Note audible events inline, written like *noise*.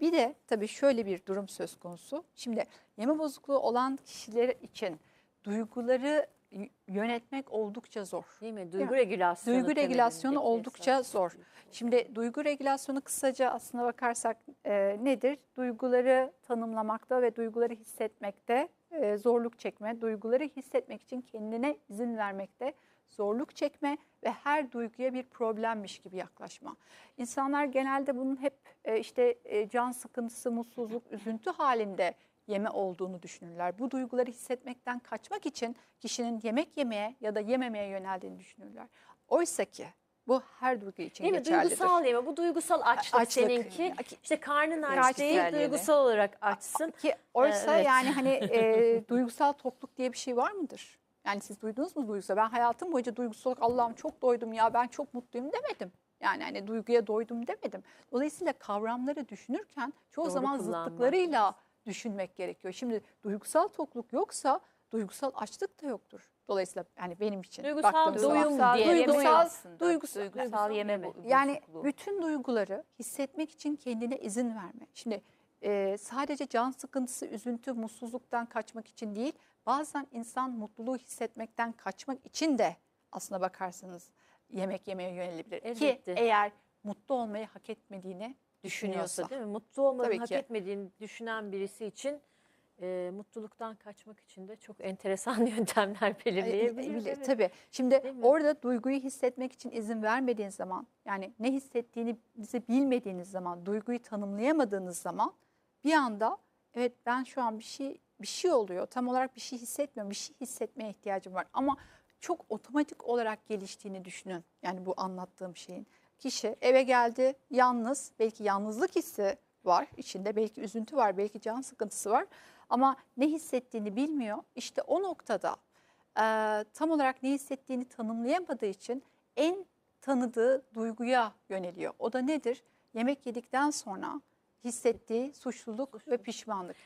Bir de tabii şöyle bir durum söz konusu. Şimdi yeme bozukluğu olan kişiler için duyguları yönetmek oldukça zor. Değil mi? Değil Duygu mi? regülasyonu. Duygu regülasyonu oldukça esas. zor. Şimdi duygu regülasyonu kısaca aslına bakarsak e, nedir? Duyguları tanımlamakta ve duyguları hissetmekte e, zorluk çekme, duyguları hissetmek için kendine izin vermekte zorluk çekme ve her duyguya bir problemmiş gibi yaklaşma. İnsanlar genelde bunun hep e, işte e, can sıkıntısı, mutsuzluk, üzüntü halinde yeme olduğunu düşünürler. Bu duyguları hissetmekten kaçmak için kişinin yemek yemeye ya da yememeye yöneldiğini düşünürler. Oysa ki bu her duygu için Değil mi? geçerlidir. Duygusal yeme. Bu duygusal açlık, Açlık. seninki. İşte karnın aç Aç değil, değil. duygusal olarak açsın. Ki oysa Evet. yani hani *laughs* e, duygusal tokluk diye bir şey var mıdır? Yani siz duydunuz mu duygusal? Ben hayatım boyunca duygusal olarak Allah'ım çok doydum ya ben çok mutluyum demedim. Yani hani duyguya doydum demedim. Dolayısıyla kavramları düşünürken çoğu Doğru zaman zıtlıklarıyla düşünmek gerekiyor. Şimdi duygusal tokluk yoksa duygusal açlık da yoktur. Dolayısıyla yani benim için Duygusal zaman- doyum diye duygusal, duygusal, Duygusal yeme yeme. bu- yani bütün duyguları hissetmek için kendine izin verme. Şimdi e, sadece can sıkıntısı, üzüntü, mutsuzluktan kaçmak için değil, bazen insan mutluluğu hissetmekten kaçmak için de aslına bakarsanız yemek yemeye yönelebilir. Ki Elbette. eğer mutlu olmayı hak etmediğini düşünüyorsa. değil mi? Mutlu olmanın Tabii hak ki. etmediğini düşünen birisi için e, mutluluktan kaçmak için de çok enteresan *laughs* yöntemler belirleyebilir. Bilir, evet. Tabii. Şimdi orada duyguyu hissetmek için izin vermediğin zaman, yani ne hissettiğini bize bilmediğiniz zaman, duyguyu tanımlayamadığınız zaman bir anda evet ben şu an bir şey bir şey oluyor. Tam olarak bir şey hissetmiyorum. Bir şey hissetmeye ihtiyacım var. Ama çok otomatik olarak geliştiğini düşünün. Yani bu anlattığım şeyin. Kişi eve geldi, yalnız, belki yalnızlık hissi var içinde, belki üzüntü var, belki can sıkıntısı var. Ama ne hissettiğini bilmiyor. İşte o noktada e, tam olarak ne hissettiğini tanımlayamadığı için en tanıdığı duyguya yöneliyor. O da nedir? Yemek yedikten sonra hissettiği suçluluk ve pişmanlık.